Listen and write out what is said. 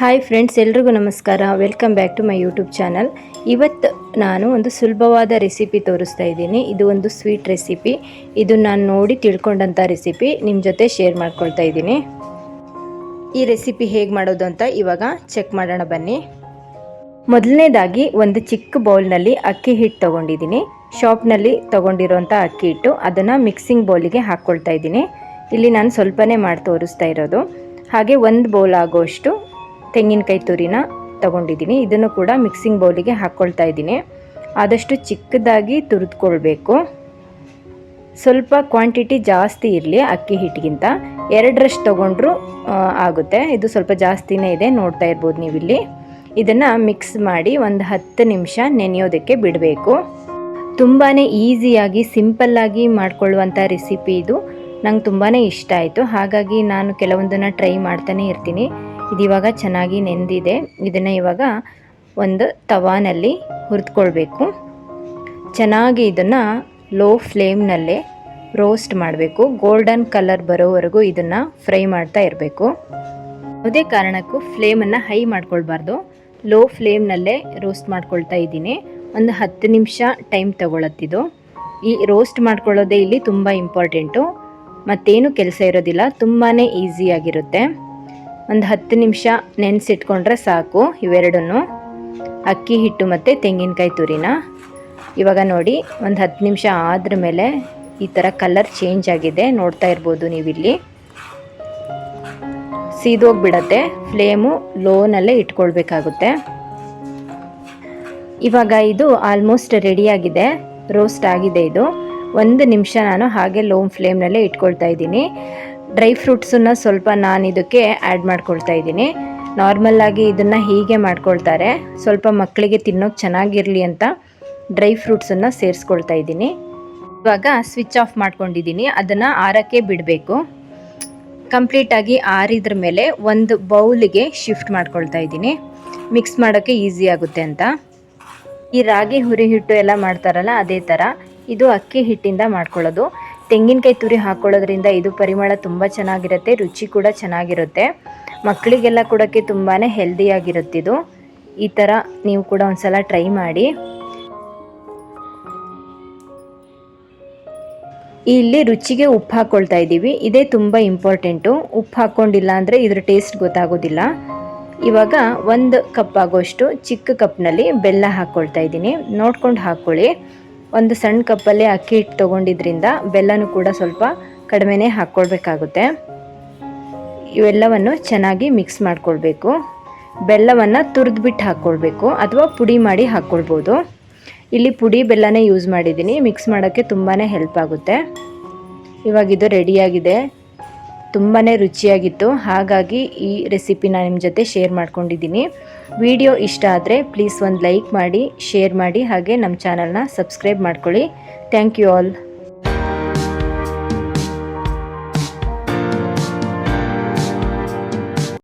Hi friends ಎಲ್ರಿಗೂ ನಮಸ್ಕಾರ. Welcome back to my YouTube channel ಇವತ್ತು ನಾನು ಒಂದು ಸುಲಭವಾದ ರೆಸಿಪಿ ತೋರಿಸ್ತಾ ಇದ್ದೀನಿ. ಇದು ಒಂದು ಸ್ವೀಟ್ ರೆಸಿಪಿ ಇದು ನಾನು ನೋಡಿ ತಿಳ್ಕೊಂಡಂಥ ರೆಸಿಪಿ ನಿಮ್ಮ ಜೊತೆ ಶೇರ್ ಮಾಡ್ಕೊಳ್ತಾ ಇದ್ದೀನಿ. ಈ ರೆಸಿಪಿ ಹೇಗೆ ಮಾಡೋದು ಅಂತ ಇವಾಗ ಚೆಕ್ ಮಾಡೋಣ ಬನ್ನಿ. ಮೊದಲನೇದಾಗಿ ಒಂದು ಚಿಕ್ಕ ಬೌಲ್ನಲ್ಲಿ ಅಕ್ಕಿ ಹಿಟ್ಟು ತೊಗೊಂಡಿದ್ದೀನಿ. ಶಾಪ್ನಲ್ಲಿ ತೊಗೊಂಡಿರೋಂಥ ಅಕ್ಕಿ ಹಿಟ್ಟು. ಅದನ್ನು ಮಿಕ್ಸಿಂಗ್ ಬೌಲಿಗೆ ಹಾಕ್ಕೊಳ್ತಾ ಇದ್ದೀನಿ. ಇಲ್ಲಿ ನಾನು ಸ್ವಲ್ಪನೇ ಮಾಡಿ ತೋರಿಸ್ತಾ ಇರೋದು. ಹಾಗೆ ಒಂದು ಬೌಲ್ ಆಗೋಷ್ಟು ತೆಂಗಿನಕಾಯಿ ತುರಿನ ತಗೊಂಡಿದ್ದೀನಿ ಇದನ್ನು ಕೂಡ ಮಿಕ್ಸಿಂಗ್ ಬೌಲಿಗೆ ಹಾಕ್ಕೊಳ್ತಾ ಇದ್ದೀನಿ. ಆದಷ್ಟು ಚಿಕ್ಕದಾಗಿ ತುರಿದುಕೊಳ್ಬೇಕು. ಸ್ವಲ್ಪ ಕ್ವಾಂಟಿಟಿ ಜಾಸ್ತಿ ಇರಲಿ ಅಕ್ಕಿ ಹಿಟ್ಟಿಗಿಂತ. ಎರಡರಷ್ಟು ತೊಗೊಂಡ್ರೂ ಆಗುತ್ತೆ. ಇದು ಸ್ವಲ್ಪ ಜಾಸ್ತಿನೇ ಇದೆ, ನೋಡ್ತಾ ಇರ್ಬೋದು ನೀವಿಲ್ಲಿ. ಇದನ್ನು ಮಿಕ್ಸ್ ಮಾಡಿ ಒಂದು ಹತ್ತು ನಿಮಿಷ ನೆನೆಯೋದಕ್ಕೆ ಬಿಡಬೇಕು. ತುಂಬಾ ಈಸಿಯಾಗಿ ಸಿಂಪಲ್ಲಾಗಿ ಮಾಡಿಕೊಳ್ಳುವಂಥ ರೆಸಿಪಿ ಇದು. ನಂಗೆ ತುಂಬಾ ಇಷ್ಟ ಆಯಿತು. ಹಾಗಾಗಿ ನಾನು ಕೆಲವೊಂದನ್ನು ಟ್ರೈ ಮಾಡ್ತಾನೆ ಇರ್ತೀನಿ. ಇದು ಇವಾಗ ಚೆನ್ನಾಗಿ ನೆಂದಿದೆ. ಇದನ್ನು ಇವಾಗ ಒಂದು ತವಾನಲ್ಲಿ ಹುರಿದ್ಕೊಳ್ಬೇಕು. ಚೆನ್ನಾಗಿ ಇದನ್ನು ಲೋ ಫ್ಲೇಮ್ನಲ್ಲೇ ರೋಸ್ಟ್ ಮಾಡಬೇಕು. ಗೋಲ್ಡನ್ ಕಲರ್ ಬರೋವರೆಗೂ ಇದನ್ನು ಫ್ರೈ ಮಾಡ್ತಾ ಇರಬೇಕು. ಯಾವುದೇ ಕಾರಣಕ್ಕೂ ಫ್ಲೇಮನ್ನು ಹೈ ಮಾಡ್ಕೊಳ್ಬಾರ್ದು. ಲೋ ಫ್ಲೇಮ್ನಲ್ಲೇ ರೋಸ್ಟ್ ಮಾಡ್ಕೊಳ್ತಾ ಇದ್ದೀನಿ. ಒಂದು ಹತ್ತು ನಿಮಿಷ ಟೈಮ್ ತಗೊಳತ್ತಿದು. ಈ ರೋಸ್ಟ್ ಮಾಡ್ಕೊಳ್ಳೋದೇ ಇಲ್ಲಿ ತುಂಬ ಇಂಪಾರ್ಟೆಂಟು. ಮತ್ತೇನು ಕೆಲಸ ಇರೋದಿಲ್ಲ ತುಂಬಾ ಈಸಿಯಾಗಿರುತ್ತೆ ಒಂದು ಹತ್ತು ನಿಮಿಷ ನೆನೆಸಿಟ್ಕೊಂಡ್ರೆ ಸಾಕು ಇವೆರಡನ್ನು. ಅಕ್ಕಿ ಹಿಟ್ಟು ಮತ್ತು ತೆಂಗಿನಕಾಯಿ ತುರಿನ. ಇವಾಗ ನೋಡಿ, ಒಂದು ಹತ್ತು ನಿಮಿಷ ಆದ್ರ ಮೇಲೆ ಈ ಥರ ಕಲರ್ ಚೇಂಜ್ ಆಗಿದೆ, ನೋಡ್ತಾ ಇರ್ಬೋದು ನೀವಿಲ್ಲಿ. ಸೀದೋಗಿಬಿಡತ್ತೆ ಫ್ಲೇಮು ಲೋನಲ್ಲೇ ಇಟ್ಕೊಳ್ಬೇಕಾಗುತ್ತೆ. ಇವಾಗ ಇದು ಆಲ್ಮೋಸ್ಟ್ ರೆಡಿಯಾಗಿದೆ ರೋಸ್ಟ್ ಆಗಿದೆ ಇದು. ಒಂದು ನಿಮಿಷ ನಾನು ಹಾಗೆ ಲೋ ಫ್ಲೇಮ್ನಲ್ಲೇ ಇಟ್ಕೊಳ್ತಾ ಇದ್ದೀನಿ. ಡ್ರೈ ಫ್ರೂಟ್ಸನ್ನು ಸ್ವಲ್ಪ ನಾನು ಇದಕ್ಕೆ ಆ್ಯಡ್ ಮಾಡ್ಕೊಳ್ತಾ ಇದ್ದೀನಿ. ನಾರ್ಮಲ್ಲಾಗಿ ಇದನ್ನು ಹೀಗೆ ಮಾಡ್ಕೊಳ್ತಾರೆ. ಸ್ವಲ್ಪ ಮಕ್ಕಳಿಗೆ ತಿನ್ನೋಕೆ ಚೆನ್ನಾಗಿರಲಿ ಅಂತ ಡ್ರೈ ಫ್ರೂಟ್ಸನ್ನು ಸೇರಿಸ್ಕೊಳ್ತಾ ಇದ್ದೀನಿ. ಇವಾಗ ಸ್ವಿಚ್ ಆಫ್ ಮಾಡ್ಕೊಂಡಿದ್ದೀನಿ. ಅದನ್ನು ಆರಕ್ಕೆ ಬಿಡಬೇಕು. ಕಂಪ್ಲೀಟಾಗಿ ಆರಿದ್ರ ಮೇಲೆ ಒಂದು ಬೌಲಿಗೆ ಶಿಫ್ಟ್ ಮಾಡ್ಕೊಳ್ತಾ ಇದ್ದೀನಿ. ಮಿಕ್ಸ್ ಮಾಡೋಕ್ಕೆ ಈಸಿ ಆಗುತ್ತೆ ಅಂತ. ಈ ರಾಗಿ, ಹುರಿ, ಹಿಟ್ಟು ಎಲ್ಲ ಮಾಡ್ತಾರಲ್ಲ, ಅದೇ ಥರ ಇದು ಅಕ್ಕಿ ಹಿಟ್ಟಿಂದ ಮಾಡ್ಕೊಳ್ಳೋದು. ತೆಂಗಿನಕಾಯಿ ತುರಿ ಹಾಕೊಳ್ಳೋದ್ರಿಂದ ಇದು ಪರಿಮಳ ತುಂಬ ಚೆನ್ನಾಗಿರುತ್ತೆ, ರುಚಿ ಕೂಡ ಚೆನ್ನಾಗಿರುತ್ತೆ. ಮಕ್ಕಳಿಗೆಲ್ಲ ಕೊಡೋಕ್ಕೆ ತುಂಬಾ ಹೆಲ್ದಿಯಾಗಿರುತ್ತಿದು ಈ ಥರ ನೀವು ಕೂಡ ಒಂದ್ಸಲ ಟ್ರೈ ಮಾಡಿ. ಇಲ್ಲಿ ರುಚಿಗೆ ಉಪ್ಪು ಹಾಕ್ಕೊಳ್ತಾ ಇದ್ದೀವಿ. ಇದೇ ತುಂಬ ಇಂಪಾರ್ಟೆಂಟು ಉಪ್ಪು ಹಾಕ್ಕೊಂಡಿಲ್ಲ ಅಂದರೆ ಇದ್ರ ಟೇಸ್ಟ್ ಗೊತ್ತಾಗೋದಿಲ್ಲ. ಇವಾಗ ಒಂದು ಕಪ್ ಆಗೋಷ್ಟು ಚಿಕ್ಕ ಕಪ್ನಲ್ಲಿ ಬೆಲ್ಲ ಹಾಕ್ಕೊಳ್ತಾ ಇದ್ದೀನಿ. ನೋಡ್ಕೊಂಡು ಹಾಕ್ಕೊಳ್ಳಿ ಒಂದು ಸಣ್ಣ ಕಪ್ಪಲ್ಲಿ ಅಕ್ಕಿ ಹಿಟ್ಟು ತೊಗೊಂಡಿದ್ರಿಂದ ಬೆಲ್ಲನೂ ಕೂಡ ಸ್ವಲ್ಪ ಕಡಿಮೆನೇ ಹಾಕ್ಕೊಳ್ಬೇಕಾಗುತ್ತೆ ಇವೆಲ್ಲವನ್ನು ಚೆನ್ನಾಗಿ ಮಿಕ್ಸ್ ಮಾಡ್ಕೊಳ್ಬೇಕು. ಬೆಲ್ಲವನ್ನು ತುರಿದ್ಬಿಟ್ಟು ಹಾಕ್ಕೊಳ್ಬೇಕು ಅಥವಾ ಪುಡಿ ಮಾಡಿ ಹಾಕ್ಕೊಳ್ಬೋದು. ಇಲ್ಲಿ ಪುಡಿ, ಬೆಲ್ಲನೇ ಯೂಸ್ ಮಾಡಿದ್ದೀನಿ. ಮಿಕ್ಸ್ ಮಾಡೋಕ್ಕೆ ತುಂಬಾ ಹೆಲ್ಪ್ ಆಗುತ್ತೆ. ಇವಾಗ ಇದು ರೆಡಿಯಾಗಿದೆ ತುಂಬಾ ರುಚಿಯಾಗಿತ್ತು. ಹಾಗಾಗಿ ಈ ರೆಸಿಪಿನ ನಿಮ್ಮ ಜೊತೆ ಶೇರ್ ಮಾಡ್ಕೊಂಡಿದ್ದೀನಿ. ವಿಡಿಯೋ ಇಷ್ಟ ಆದರೆ ಪ್ಲೀಸ್ ಒಂದು ಲೈಕ್ ಮಾಡಿ, ಶೇರ್ ಮಾಡಿ, ಹಾಗೆ ನಮ್ಮ ಚಾನಲ್ನ ಸಬ್ಸ್ಕ್ರೈಬ್ ಮಾಡ್ಕೊಳ್ಳಿ. Thank you all.